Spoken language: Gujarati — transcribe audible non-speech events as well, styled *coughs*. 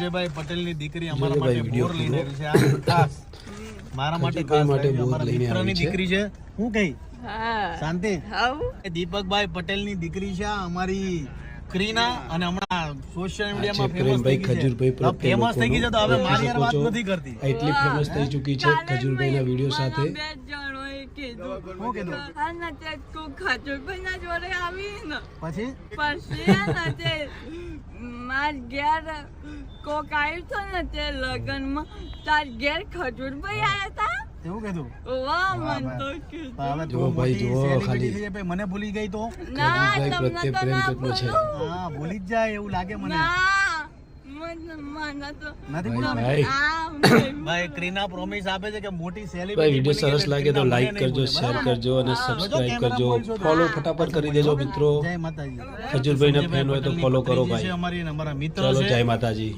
સંજયભાઈ પટેલની દીકરી અમારા માટે બોર લઈને આવી છે. આ ખાસ. *laughs* મારા માટે ખાસ માટે બોર અમારા લઈને મિત્રની આવી છે. દીકરી છે. હું કહી હા. શાંતિ? દીપકભાઈ પટેલની દીકરી છે અમારી ક્રીના અને હમણાં સોશિયલ મીડિયામાં છે પ્રેમભાઈ ખજૂરભાઈ પ્રત્યે ફેમસ થઈ ગઈ છે તો હવે મારી યાર વાત નથી કરતી. એટલી ફેમસ થઈ ચૂકી છે ખજૂરભાઈના વીડિયો સાથે. ને ના પછી? પછી હે ને તે માર ઘેર કોક આવ્યું તો ને તે લગનમાં તાર ઘેર ખજૂરભાઈ આવ્યા તા? એવું કીધું? વાહ મન તો કીધું. ભાઈ, ખાલી. ભાઈ મને ભૂલી ગઈ તો. ના તમને તો ના કેટલો હા ભૂલી જ જાય એવું લાગે મને. ના વીડિયો *coughs* સરસ લાગે તો લાઈક કરજો શેર કરજો અને સબસ્ક્રાઇબ કરજો. ફોલો ફટાફટ કરી દેજો મિત્રો. ફેન હોય તો ફોલો કરો ભાઈ. અમારી અમારા મિત્રો જય માતાજી.